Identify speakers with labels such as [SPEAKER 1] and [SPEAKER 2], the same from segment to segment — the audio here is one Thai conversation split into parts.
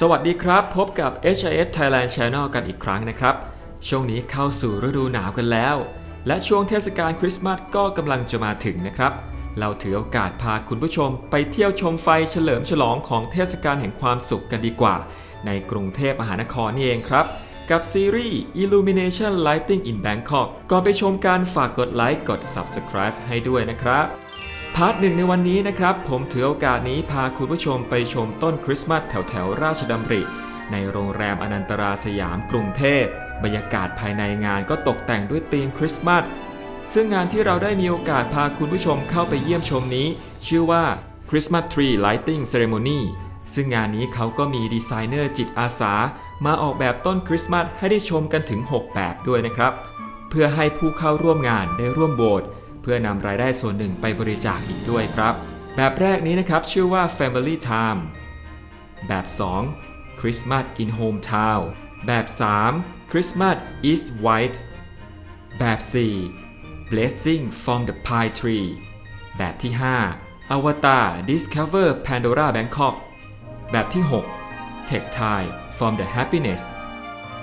[SPEAKER 1] สวัสดีครับ พบกับ HIS Thailand Channel กันอีกครั้งนะครับ ช่วงนี้เข้าสู่ฤดูหนาวกันแล้ว และช่วงเทศกาลคริสต์มาสก็กำลังจะมาถึงนะครับ เราถือโอกาสพาคุณผู้ชมไปเที่ยวชมไฟเฉลิมฉลองของเทศกาลแห่งความสุขกันดีกว่า ในกรุงเทพมหานครนี่เองครับ กับซีรีส์ Illumination Lighting in Bangkok ก่อนไปชมการฝากกดไลค์กด Subscribe ให้ด้วยนะครับ พาร์ทหนึ่งในวันนี้นะครับ ผมถือโอกาสนี้พาคุณผู้ชมไปชมต้นคริสต์มาสแถวแถวราชดำริ ในโรงแรมอนันตราสยามกรุงเทพ บรรยากาศภายในงานก็ตกแต่งด้วยธีมคริสต์มาสซึ่งงานที่เราได้มีโอกาสพาคุณผู้ชมเข้าไปเยี่ยมชมนี้ ชื่อว่า Christmas Tree Lighting Ceremony ซึ่งงานนี้เขาก็มีดีไซเนอร์จิตอาสา มาออกแบบต้นคริสต์มาสให้ได้ชมกันถึง 6 แบบด้วยนะครับ เพื่อให้ผู้เข้าร่วมงานได้ร่วมโหวตเพื่อนำรายได้ส่วนหนึ่งไปบริจาคอีกด้วยครับ แบบแรกนี้นะครับชื่อว่า Family Time แบบ 2 Christmas in Hometown แบบ 3 Christmas is White แบบ 4 Blessing from the Pine Tree แบบที่ 5 Avatar Discover Pandora Bangkok แบบที่ 6 Tech Time from the Happiness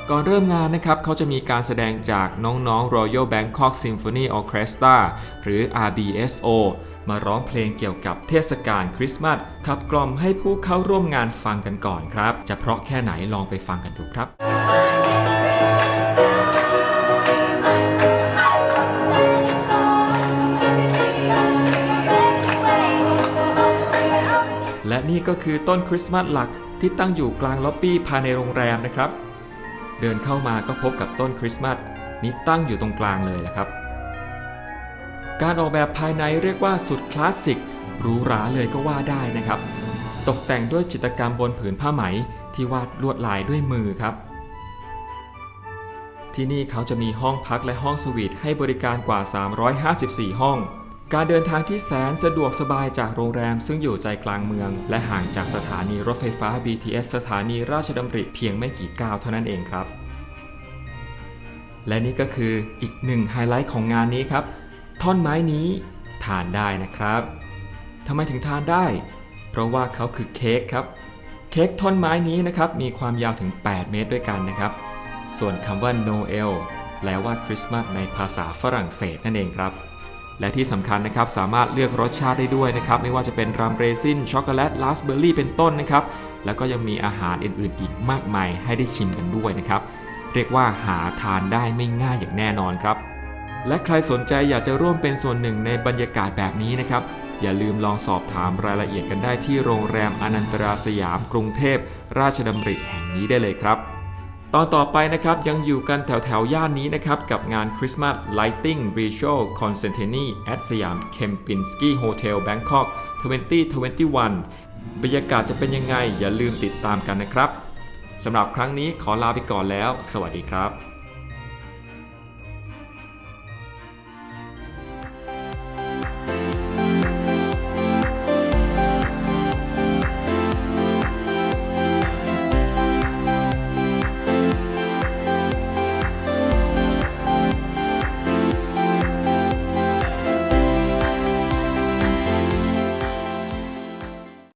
[SPEAKER 1] ก่อนเริ่มงานนะครับเขาจะมีการแสดงจากน้องๆ Royal Bangkok Symphony Orchestra หรือ RBSO มาร้องเพลงเกี่ยวกับเทศกาลคริสต์มาสขับกล่อมให้ผู้เข้าร่วมงานฟังกันก่อนครับ จะเพราะแค่ไหนลองไปฟังกันดูครับ และนี่ก็คือต้นคริสต์มาสหลักที่ตั้งอยู่กลางล็อบบี้ภายในโรงแรมนะครับ เดินเข้ามาก็พบกับต้นคริสต์มาสนี้ตั้งอยู่ตรงกลางเลยแหละครับ การออกแบบภายในเรียกว่าสุดคลาสสิกหรูหราเลยก็ว่าได้นะครับ ตกแต่งด้วยจิตรกรรมบนผืนผ้าไหมที่วาดลวดลายด้วยมือครับ ที่นี่เขาจะมีห้องพักและห้องสวีทให้บริการกว่า 354 ห้อง การเดินทางที่แสนสะดวกสบายจากโรงแรมซึ่งอยู่ใจกลางเมือง และห่างจากสถานีรถไฟฟ้า BTS สถานีราชดำริเพียงไม่กี่ก้าวเท่านั้นเองครับ และนี่ก็คืออีกหนึ่งไฮไลท์ของงานนี้ครับ ท่อนไม้นี้ทานได้นะครับทำไมถึงทานได้ เพราะว่าเขาคือเค้กครับ เค้กท่อนไม้นี้นะครับมีความยาวถึง 8 เมตรด้วยกันนะครับ ส่วนคำว่า Noel แปลว่าคริสต์มาสในภาษาฝรั่งเศสนั่นเองครับ และที่สำคัญนะครับสามารถเลือกรสชาติได้ด้วยนะครับไม่ว่าจะเป็นรัมเรซินช็อกโกแลตลาสเบอร์รี่เป็นต้นนะครับแล้วก็ยังมีอาหารอื่นๆ อีกมากมายให้ได้ชิมกันด้วยนะครับเรียกว่าหาทานได้ไม่ง่ายอย่างแน่นอนครับ และใครสนใจอยากจะร่วมเป็นส่วนหนึ่งในบรรยากาศแบบนี้นะครับอย่าลืมลองสอบถามรายละเอียดกันได้ที่โรงแรมอนันตราสยามกรุงเทพ ราชดำริแห่งนี้ได้เลยครับ ตอนต่อไปนะครับยังอยู่กันแถวแถวย่านนี้นะครับ กับงาน Christmas Lighting Visual c o n c e n t i n i at สยามเคมปินสกี้โฮเทลแบงคอก2021 บรรยากาศจะเป็นยังไงอย่าลืมติดตามกันนะครับสำหรับครั้งนี้ขอลาไปก่อนแล้ว สวัสดีครับ